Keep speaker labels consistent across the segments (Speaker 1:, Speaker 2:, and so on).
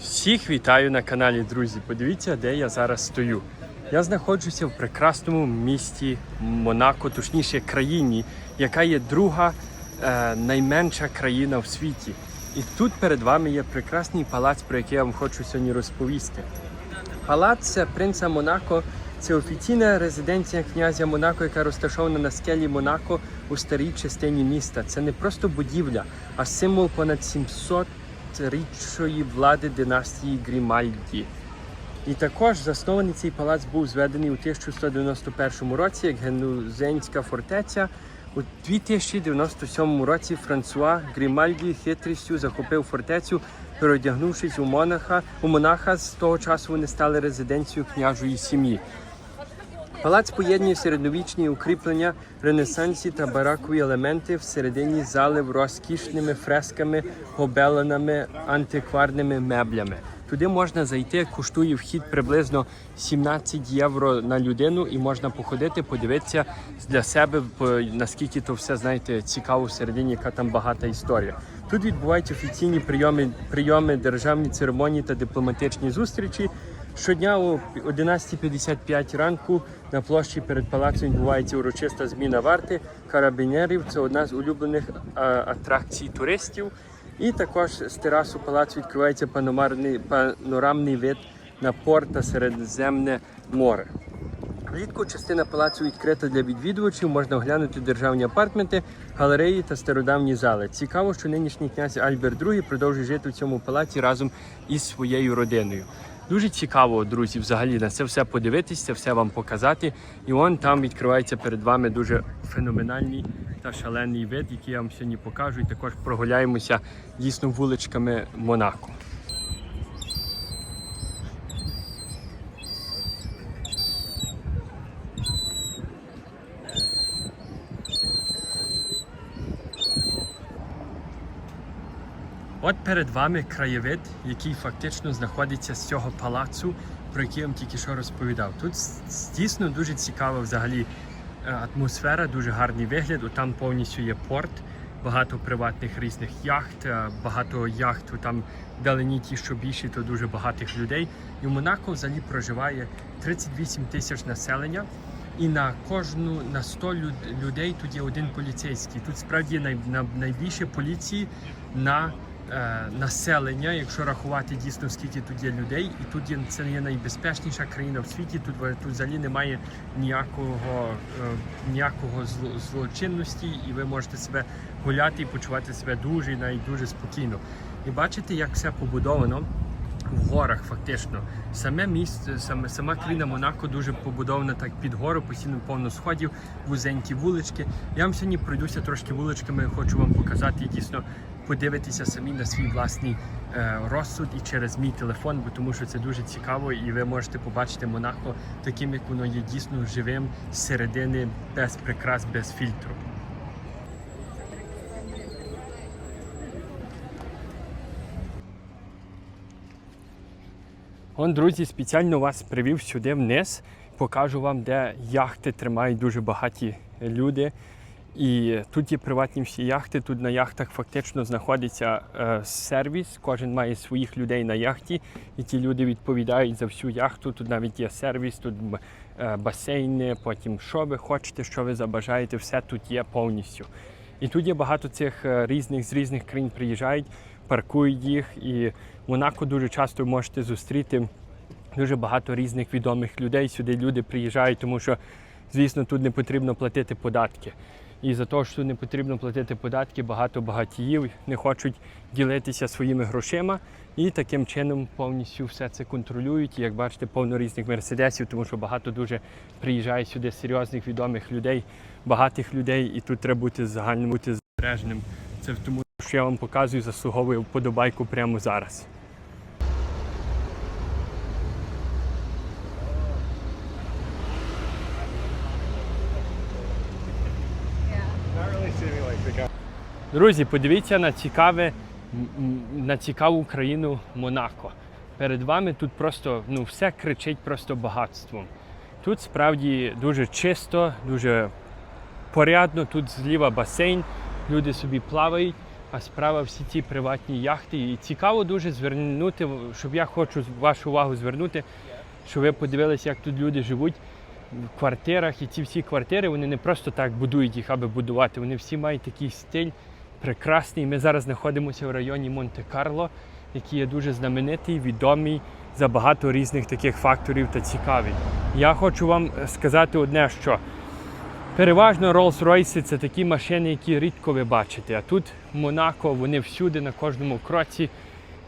Speaker 1: Всіх вітаю на каналі, друзі. Подивіться, де я зараз стою. Я знаходжуся в прекрасному місті Монако, точніше країні, яка є друга е, найменша країна в світі. І тут перед вами є прекрасний палац, про який я вам хочу сьогодні розповісти. Палац принца Монако це офіційна резиденція князя Монако, яка розташована на скелі Монако у старій частині міста. Це не просто будівля, а символ понад 700 річної влади династії Грімальді. І також заснований цей палац був зведений у 1191 році як генузенська фортеця. У 2097 році Франсуа Грімальді хитрістю захопив фортецю, переодягнувшись у монаха. У монаха з того часу вони стали резиденцією княжої сім'ї. Палац поєднує середньовічні укріплення, ренесансі та баракові елементи всередині залив розкішними фресками, гобеленами, антикварними меблями. Туди можна зайти, коштує вхід приблизно 17 євро на людину, і можна походити, подивитися для себе, наскільки то все знаєте цікаво всередині, яка там багата історія. Тут відбуваються офіційні прийоми, прийоми, державні церемонії та дипломатичні зустрічі. Щодня о 11.55 ранку на площі перед палацом відбувається урочиста зміна варти карабінерів. Це одна з улюблених атракцій туристів. І також з терасу палацу відкривається паномарний, панорамний вид на порт та Середземне море. Влітку частина палацу відкрита для відвідувачів, можна оглянути державні апартменти, галереї та стародавні зали. Цікаво, що нинішній князь Альберт II продовжує жити в цьому палаці разом із своєю родиною. Дуже цікаво, друзі, взагалі на це все подивитися, це все вам показати. І он там відкривається перед вами дуже феноменальний та шалений вид, який я вам сьогодні покажу. І також прогуляємося дійсно вуличками Монако. От перед вами краєвид, який фактично знаходиться з цього палацу, про який я вам тільки що розповідав. Тут дійсно дуже цікава взагалі е, атмосфера, дуже гарний вигляд. Там повністю є порт, багато приватних різних яхт, е, багато яхт там вдалині ті, що більші, то дуже багатих людей. І в Монако взагалі проживає 38 тисяч населення. І на кожну на 100 люд- людей тут є один поліцейський. Тут справді най, на, найбільше поліції на населення, якщо рахувати дійсно скільки тут є людей, і тут є це є найбезпечніша країна в світі. Тут тут взагалі немає ніякого е, ніякого злочинності, і ви можете себе гуляти і почувати себе дуже навіть дуже спокійно. І бачите, як все побудовано в горах, фактично. Саме місце, саме сама країна Монако дуже побудована так під гору, постійно повно сходів, вузенькі вулички. Я вам сьогодні пройдуся трошки вуличками, хочу вам показати дійсно подивитися самі на свій власний е, розсуд і через мій телефон, бо тому що це дуже цікаво, і ви можете побачити Монако таким, як воно є дійсно живим з середини, без прикрас, без фільтру. Он, друзі, спеціально вас привів сюди вниз. Покажу вам, де яхти тримають дуже багаті люди. І тут є приватні всі яхти. Тут на яхтах фактично знаходиться е, сервіс. Кожен має своїх людей на яхті, і ті люди відповідають за всю яхту. Тут навіть є сервіс, тут е, басейни, потім що ви хочете, що ви забажаєте, все тут є повністю. І тут є багато цих е, різних з різних країн приїжджають, паркують їх. І в Монако дуже часто можете зустріти дуже багато різних відомих людей. Сюди люди приїжджають, тому що, звісно, тут не потрібно платити податки. І за те, що не потрібно платити податки, багато багатіїв не хочуть ділитися своїми грошима і таким чином повністю все це контролюють. І як бачите, повно різних мерседесів, тому що багато дуже приїжджає сюди серйозних відомих людей, багатих людей, і тут треба бути загальним бути збережним. Це тому, що я вам показую, заслуговую вподобайку прямо зараз. Друзі, подивіться на цікаве на цікаву країну Монако. Перед вами тут просто ну, все кричить просто багатством. Тут справді дуже чисто, дуже порядно. Тут зліва басейн, люди собі плавають. а справа всі ці приватні яхти. І цікаво дуже звернути, щоб я хочу вашу увагу звернути, щоб ви подивилися, як тут люди живуть в квартирах. І ці всі квартири вони не просто так будують їх, аби будувати. Вони всі мають такий стиль прекрасний. Ми зараз знаходимося в районі Монте-Карло, який є дуже знаменитий, відомий за багато різних таких факторів та цікавий. Я хочу вам сказати одне, що переважно Rolls-Royce це такі машини, які рідко ви бачите. А тут Монако вони всюди, на кожному кроці.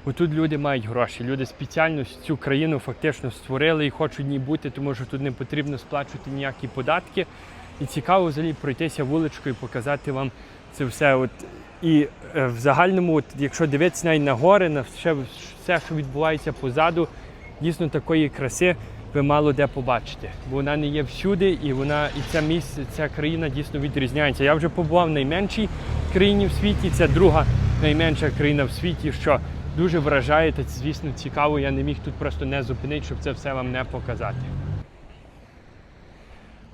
Speaker 1: Бо тут люди мають гроші. Люди спеціально цю країну фактично створили і хочуть в ній бути, тому що тут не потрібно сплачувати ніякі податки. І цікаво взагалі пройтися вуличкою, показати вам це все. От, і е, в загальному, якщо дивитися навіть на гори, на все, все, що відбувається позаду, дійсно такої краси ви мало де побачите. Бо вона не є всюди, і вона і ця місце, ця країна дійсно відрізняється. Я вже побував в найменшій країні в світі, це друга найменша країна в світі, що дуже вражає та звісно цікаво. Я не міг тут просто не зупинити, щоб це все вам не показати.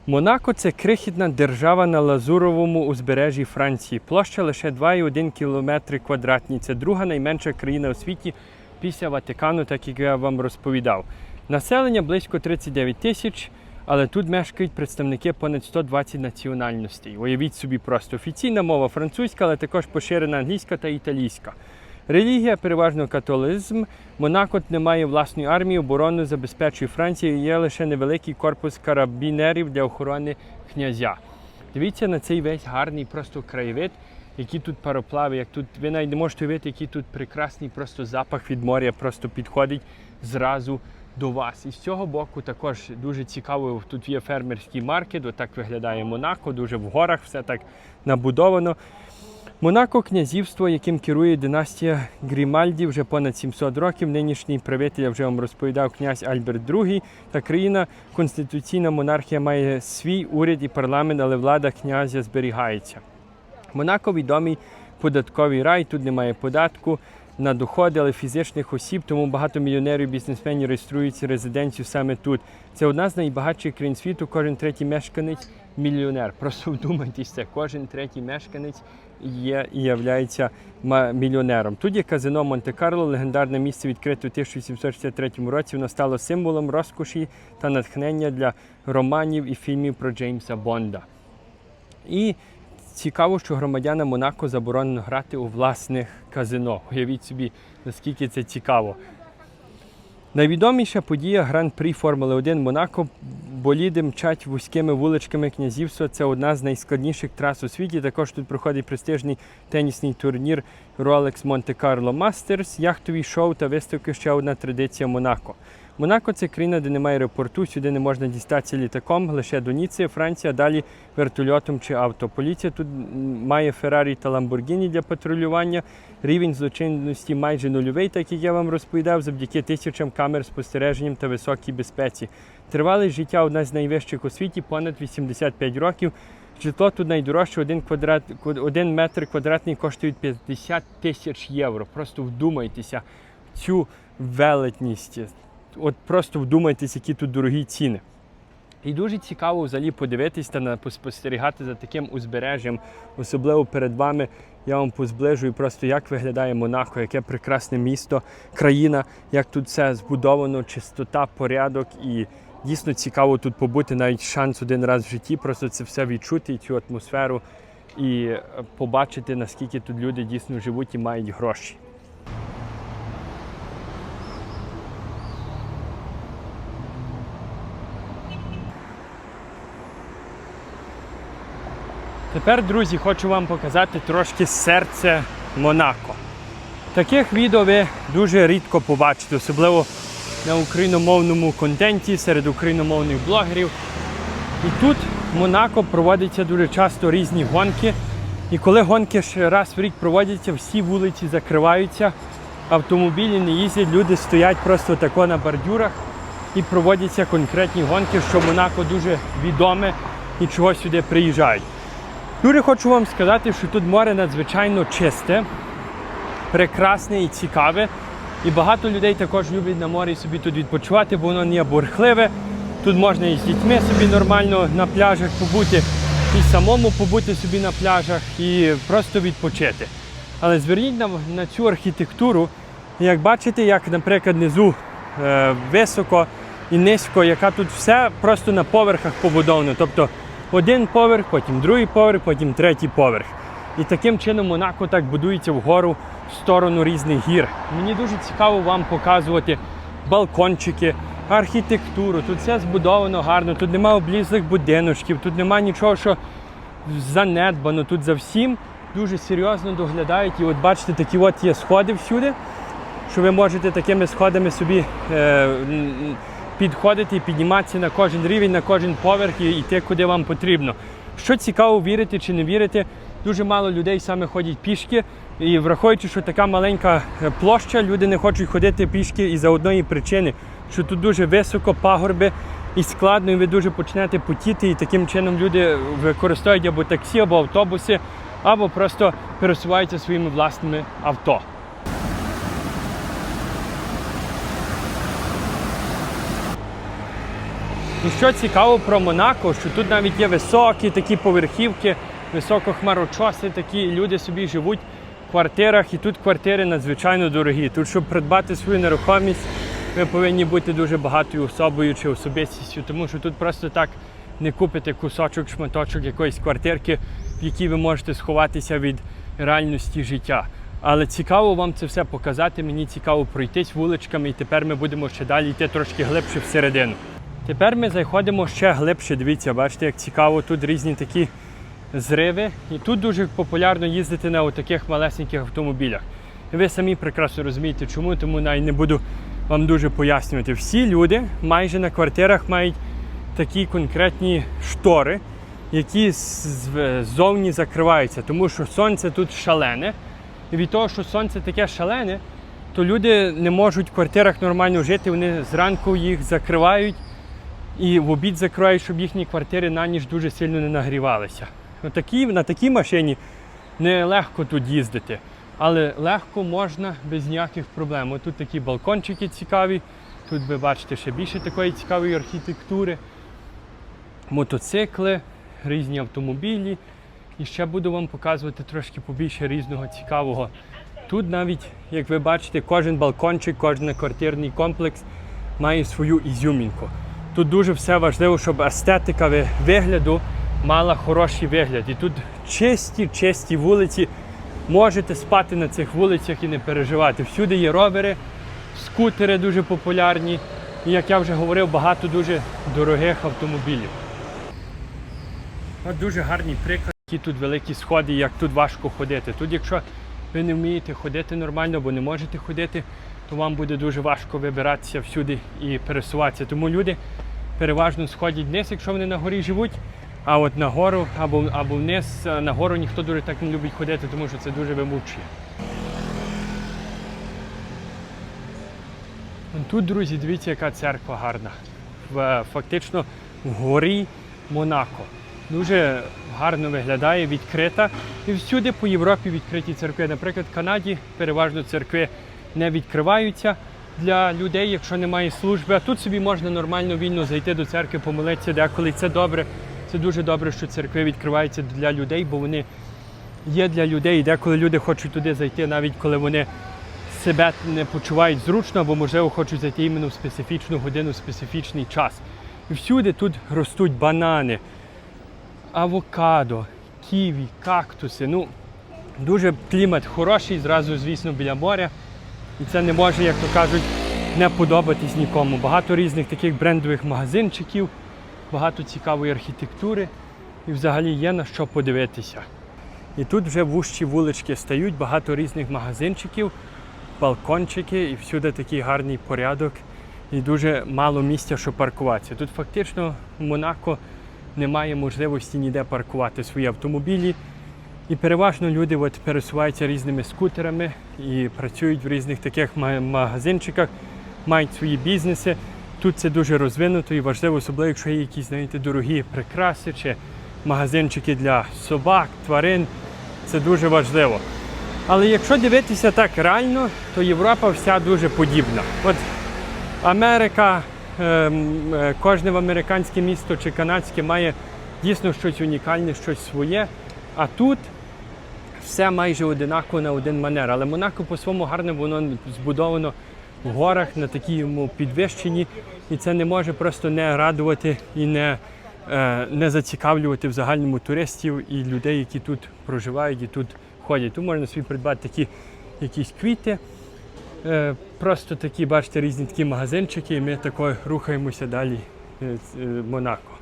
Speaker 1: Монако це крихітна держава на Лазуровому узбережжі Франції. Площа лише 2,1 км квадратні. Це друга найменша країна у світі після Ватикану, так як я вам розповідав. Населення близько 39 тисяч, але тут мешкають представники понад 120 національностей. Уявіть собі просто офіційна мова французька, але також поширена англійська та італійська. Релігія переважно католизм. Монако не має власної армії, оборону забезпечує Франція. Є лише невеликий корпус карабінерів для охорони князя. Дивіться на цей весь гарний просто краєвид, які тут пароплави, як тут ви навіть не можете уявити, який тут прекрасний просто запах від моря просто підходить зразу до вас. І з цього боку також дуже цікаво. Тут є фермерський маркет. Отак виглядає Монако, дуже в горах, все так набудовано. Монако князівство, яким керує династія Грімальді вже понад 700 років. Нинішній правитель, я вже вам розповідав, князь Альберт II. Та країна конституційна монархія має свій уряд і парламент, але влада князя зберігається. Монако відомий податковий рай, тут немає податку на доходи, але фізичних осіб, тому багато мільйонерів, бізнесменів реєструються резиденцію саме тут. Це одна з найбагатших країн світу. Кожен третій мешканець мільйонер. Просто вдумайтесь це. Кожен третій мешканець є і являється мільйонером. Тут є казино Монте-Карло, легендарне місце відкрите у 1863 році. Воно стало символом розкоші та натхнення для романів і фільмів про Джеймса Бонда. І цікаво, що громадянам Монако заборонено грати у власних казино. Уявіть собі, наскільки це цікаво. Найвідоміша подія Гран-прі Формули 1 Монако. Боліди мчать вузькими вуличками князівства. Це одна з найскладніших трас у світі. Також тут проходить престижний тенісний турнір Rolex Monte Carlo Masters, яхтові шоу та виставки ще одна традиція Монако. Монако це країна, де немає аеропорту, сюди не можна дістатися літаком, лише до Ніци, Франція, далі вертольотом чи авто. Поліція тут має Феррарі та Ламборгіні для патрулювання. Рівень злочинності майже нульовий, так як я вам розповідав, завдяки тисячам камер спостереженням та високій безпеці. Тривалість життя одна з найвищих у світі, понад 85 років. Житло тут найдорожче, один, квадрат, один метр квадратний коштує 50 тисяч євро. Просто вдумайтеся в цю велетність. От просто вдумайтесь, які тут дорогі ціни. І дуже цікаво взагалі подивитись та поспостерігати за таким узбережжям, особливо перед вами. Я вам позближую просто, як виглядає Монако, яке прекрасне місто, країна, як тут все збудовано, чистота, порядок. І дійсно цікаво тут побути, навіть шанс один раз в житті, просто це все відчути, цю атмосферу, і е, побачити, наскільки тут люди дійсно живуть і мають гроші. Тепер, друзі, хочу вам показати трошки серце Монако. Таких відео ви дуже рідко побачите, особливо на україномовному контенті серед україномовних блогерів. І тут в Монако проводяться дуже часто різні гонки. І коли гонки ще раз в рік проводяться, всі вулиці закриваються, автомобілі не їздять, люди стоять просто тако на бордюрах і проводяться конкретні гонки, що Монако дуже відоме і чого сюди приїжджають. Дуже хочу вам сказати, що тут море надзвичайно чисте, прекрасне і цікаве. І багато людей також люблять на морі собі тут відпочивати, бо воно не бурхливе. Тут можна і з дітьми собі нормально на пляжах побути, і самому побути собі на пляжах і просто відпочити. Але зверніть на, на цю архітектуру, як бачите, як, наприклад, внизу е, високо і низько, яка тут все просто на поверхах побудовано. Тобто один поверх, потім другий поверх, потім третій поверх. І таким чином Монако так будується вгору в сторону різних гір. Мені дуже цікаво вам показувати балкончики, архітектуру. Тут все збудовано гарно, тут немає облізлих будиночків, тут немає нічого, що занедбано. Тут за всім дуже серйозно доглядають. І от бачите, такі от є сходи всюди, що ви можете такими сходами собі е, підходити і підніматися на кожен рівень, на кожен поверх і йти куди вам потрібно. Що цікаво, вірити чи не вірити, дуже мало людей саме ходять пішки. І враховуючи, що така маленька е, площа, люди не хочуть ходити пішки із за одної причини, що тут дуже високо пагорби і складно, і ви дуже почнете потіти, і таким чином люди використовують або таксі, або автобуси, або просто пересуваються своїми власними авто. І що цікаво про Монако, що тут навіть є високі такі поверхівки, високохмарочоси, такі люди собі живуть в квартирах, і тут квартири надзвичайно дорогі. Тут, щоб придбати свою нерухомість, ви повинні бути дуже багатою особою чи особистістю, тому що тут просто так не купите кусочок, шматочок якоїсь квартирки, в якій ви можете сховатися від реальності життя. Але цікаво вам це все показати. Мені цікаво пройтись вуличками, і тепер ми будемо ще далі йти трошки глибше всередину. Тепер ми заходимо ще глибше. Дивіться, бачите, як цікаво, тут різні такі зриви. І тут дуже популярно їздити на таких малесеньких автомобілях. І ви самі прекрасно розумієте, чому, тому навіть не буду вам дуже пояснювати. Всі люди майже на квартирах мають такі конкретні штори, які ззовні закриваються, тому що сонце тут шалене. І від того, що сонце таке шалене, то люди не можуть в квартирах нормально жити, вони зранку їх закривають і в обід закривають, щоб їхні квартири на ніч дуже сильно не нагрівалися. На такій, на такій машині не легко тут їздити, але легко можна без ніяких проблем. Тут такі балкончики цікаві, тут ви бачите ще більше такої цікавої архітектури, мотоцикли, різні автомобілі. І ще буду вам показувати трошки побільше різного цікавого. Тут навіть, як ви бачите, кожен балкончик, кожен квартирний комплекс має свою ізюмінку. Тут дуже все важливо, щоб естетика вигляду мала хороший вигляд. І тут чисті, чисті вулиці. Можете спати на цих вулицях і не переживати. Всюди є ровери, скутери дуже популярні. І, як я вже говорив, багато дуже дорогих автомобілів. От дуже гарний приклад, які тут великі сходи, як тут важко ходити. Тут, якщо ви не вмієте ходити нормально або не можете ходити, то вам буде дуже важко вибиратися всюди і пересуватися. Тому люди переважно сходять вниз, якщо вони на горі живуть. А от на гору або, або вниз, е, на гору ніхто дуже так не любить ходити, тому що це дуже вимучує. Тут, друзі, дивіться, яка церква гарна. Е, фактично в горі Монако. Дуже гарно виглядає, відкрита. І всюди по Європі відкриті церкви. Наприклад, в Канаді переважно церкви не відкриваються для людей, якщо немає служби. А тут собі можна нормально вільно зайти до церкви, помолитися деколи. Це добре. Це дуже добре, що церкви відкриваються для людей, бо вони є для людей. І деколи люди хочуть туди зайти, навіть коли вони себе не почувають зручно, або, можливо, хочуть зайти іменно в специфічну годину, в специфічний час. І всюди тут ростуть банани, авокадо, ківі, кактуси. Ну, дуже клімат хороший, зразу, звісно, біля моря. І це не може, як то кажуть, не подобатись нікому. Багато різних таких брендових магазинчиків, багато цікавої архітектури і взагалі є на що подивитися. І тут вже вущі вулички стають, багато різних магазинчиків, балкончики, і всюди такий гарний порядок. І дуже мало місця, щоб паркуватися. Тут фактично в Монако немає можливості ніде паркувати свої автомобілі. І переважно люди от пересуваються різними скутерами і працюють в різних таких магазинчиках, мають свої бізнеси. Тут це дуже розвинуто і важливо, особливо, якщо є якісь знаєте, дорогі прикраси чи магазинчики для собак, тварин. Це дуже важливо. Але якщо дивитися так реально, то Європа вся дуже подібна. От Америка, ем, е, кожне американське місто чи канадське має дійсно щось унікальне, щось своє. А тут все майже одинаково на один манер. Але Монако по-своєму гарне, воно збудовано в горах на такому підвищенні, і це не може просто не радувати і не, е, не зацікавлювати в загальному туристів і людей, які тут проживають і тут ходять. Тут можна собі придбати такі якісь квіти. Е, Просто такі, бачите, різні такі магазинчики, і ми тако рухаємося далі е, Монако.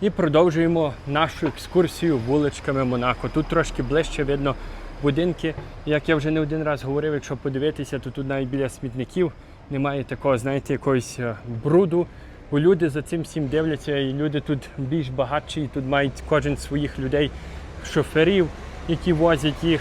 Speaker 1: І продовжуємо нашу екскурсію вуличками Монако. Тут трошки ближче видно будинки. Як я вже не один раз говорив, якщо подивитися, то тут навіть біля смітників немає такого, знаєте, якогось е, бруду. Бо люди за цим всім дивляться, і люди тут більш багатші, і тут мають кожен своїх людей, шоферів, які возять їх.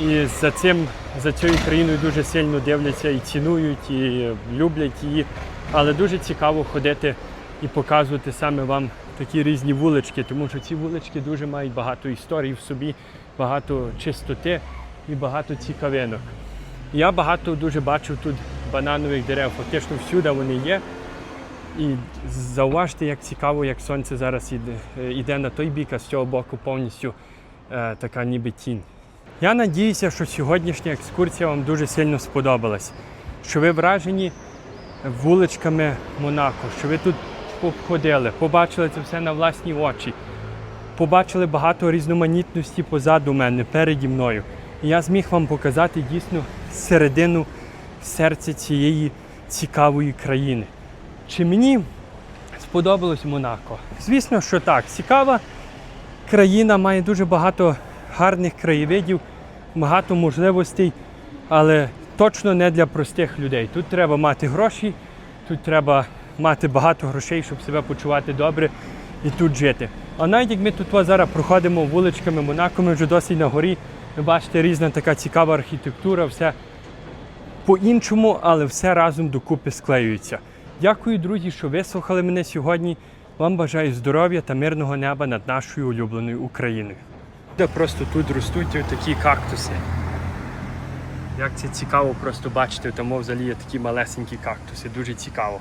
Speaker 1: І за цим, за цією країною дуже сильно дивляться і цінують, і люблять її. Але дуже цікаво ходити і показувати саме вам такі різні вулички, тому що ці вулички дуже мають багато історій в собі, багато чистоти і багато цікавинок. Я багато дуже бачив тут бананових дерев, фактично всюди вони є. І зауважте, як цікаво, як сонце зараз іде, іде на той бік, а з цього боку повністю е, така ніби тінь. Я надіюся, що сьогоднішня екскурсія вам дуже сильно сподобалась, що ви вражені вуличками Монако, що ви тут походили, побачили це все на власні очі, побачили багато різноманітності позаду мене, переді мною. І я зміг вам показати дійсно середину серця цієї цікавої країни. Чи мені сподобалось Монако? Звісно, що так. Цікава країна має дуже багато гарних краєвидів, багато можливостей, але точно не для простих людей. Тут треба мати гроші, тут треба мати багато грошей, щоб себе почувати добре і тут жити. А навіть як ми тут зараз проходимо вуличками Монако, ми вже досить на горі. Ви бачите, різна така цікава архітектура, все по-іншому, але все разом докупи склеюється. Дякую, друзі, що вислухали мене сьогодні. Вам бажаю здоров'я та мирного неба над нашою улюбленою Україною. Просто тут ростуть такі кактуси. Як це цікаво просто бачити, тому взагалі є такі малесенькі кактуси, дуже цікаво.